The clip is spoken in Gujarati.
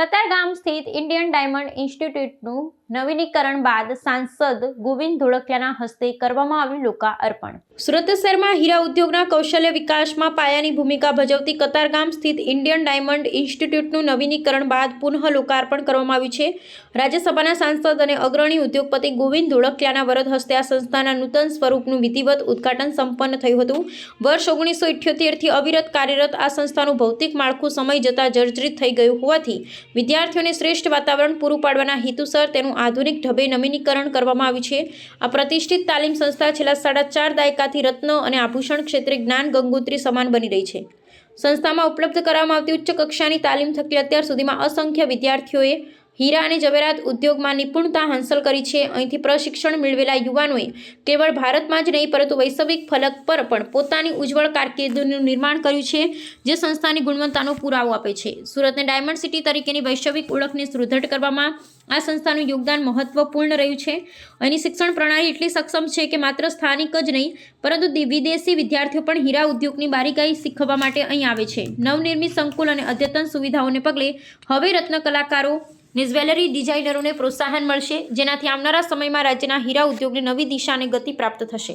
કતારગામ સ્થિત ઇન્ડિયન ડાયમંડ ઇન્સ્ટિટ્યૂટનું નવીનીકરણ બાદ સાંસદ ગોવિંદ ધોળકિયાના હસ્તે કરવામાં આવ્યું લોકાર્પણ. સુરત શહેરમાં હીરા ઉદ્યોગના કૌશલ્ય વિકાસમાં પાયાની ભૂમિકા ભજવતી કતારગામ સ્થિત ઇન્ડિયન ડાયમંડ ઇન્સ્ટિટ્યૂટનું નવીનીકરણ બાદ પુનઃ લોકાર્પણ કરવામાં આવ્યું છે. રાજ્યસભાના સાંસદ અને અગ્રણી ઉદ્યોગપતિ ગોવિંદ ધોળકિયાના વરદ હસ્તે આ સંસ્થાના નૂતન સ્વરૂપનું વિધિવત ઉદઘાટન સંપન્ન થયું હતું. વર્ષ ઓગણીસો ઇઠ્યોતેરથી અવિરત કાર્યરત આ સંસ્થાનું ભૌતિક માળખું સમય જતાં જર્જરિત થઈ ગયું હોવાથી વિદ્યાર્થીઓને શ્રેષ્ઠ વાતાવરણ પૂરું પાડવાના હેતુસર તેનું આધુનિક ઢબે નવીનીકરણ કરવામાં આવ્યું છે. આ પ્રતિષ્ઠિત તાલીમ સંસ્થા છેલ્લા સાડા ચાર દાયકાથી રત્ન અને આભૂષણ ક્ષેત્રે જ્ઞાન ગંગોત્રી સમાન બની રહી છે. સંસ્થામાં ઉપલબ્ધ કરવામાં આવતી ઉચ્ચ કક્ષાની તાલીમ થકી અત્યાર સુધીમાં અસંખ્ય વિદ્યાર્થીઓએ હીરા અને જવેરાત ઉદ્યોગમાં નિપુણતા હાંસલ કરી છે. અહીંથી પ્રશિક્ષણ મેળવેલા યુવાનોએ કેવળ ભારતમાં જ નહીં, પરંતુ વૈશ્વિક ફલક પર પણ પોતાની ઉજ્જવળ કારકિર્દીનું નિર્માણ કર્યું છે, જે સંસ્થાની ગુણવત્તાનો પુરાવો આપે છે. સુરતને ડાયમંડ સિટી તરીકેની વૈશ્વિક ઓળખને સુદૃઢ કરવામાં આ સંસ્થાનું યોગદાન મહત્વપૂર્ણ રહ્યું છે. અહીંની શિક્ષણ પ્રણાલી એટલી સક્ષમ છે કે માત્ર સ્થાનિક જ નહીં, પરંતુ વિદેશી વિદ્યાર્થીઓ પણ હીરા ઉદ્યોગની બારીકાઈ શીખવા માટે અહીં આવે છે. નવનિર્મિત સંકુલ અને અદ્યતન સુવિધાઓને પગલે હવે રત્ન કલાકારો ને ડિઝાઇનરોને પ્રોત્સાહન મળશે, જેનાથી આવનારા સમયમાં રાજ્યના હીરા ઉદ્યોગને નવી દિશા અને ગતિ પ્રાપ્ત થશે.